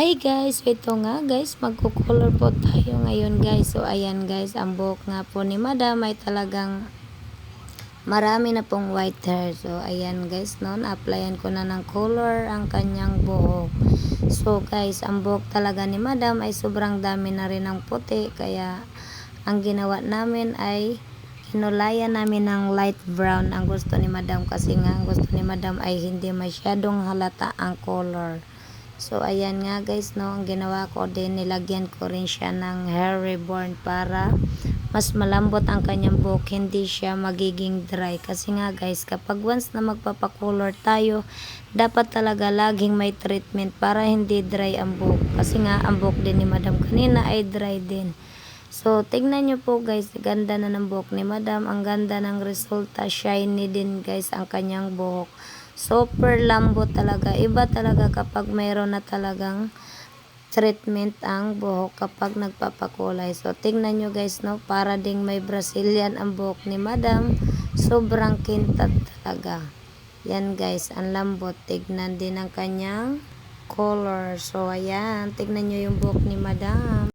Hi guys, ito nga guys, magkukulor po tayo ngayon guys. So ayan guys, ang buhok nga po ni Madam ay talagang marami na pong white hair. So ayan guys, no, applyan ko na ng color ang kanyang buhok. So guys, ang buhok talaga ni Madam ay sobrang dami na rin ng puti. Kaya ang ginawa namin ay kinulayan namin ng light brown ang gusto ni Madam kasi nga ang gusto ni Madam ay hindi masyadong halata ang color. So, ayan nga guys, no, ang ginawa ko din, nilagyan ko rin siya ng hair reborn para mas malambot ang kanyang buhok, hindi siya magiging dry. Kasi nga guys, kapag once na magpapakolor tayo, dapat talaga laging may treatment para hindi dry ang buhok. Kasi nga, ang buhok din ni Madam kanina ay dry din. So, tignan nyo po guys, ganda na ng buhok ni Madam. Ang ganda ng resulta, shiny din guys ang kanyang buhok. Super lambot talaga. Iba talaga kapag mayroon na talagang treatment ang buhok kapag nagpapakulay. So, tignan nyo guys, no? Para ding may Brazilian ang buhok ni Madam. Sobrang kintab talaga. Yan guys, ang lambot. Tignan din ang kanyang color. So, ayan. Tignan nyo yung buhok ni Madam.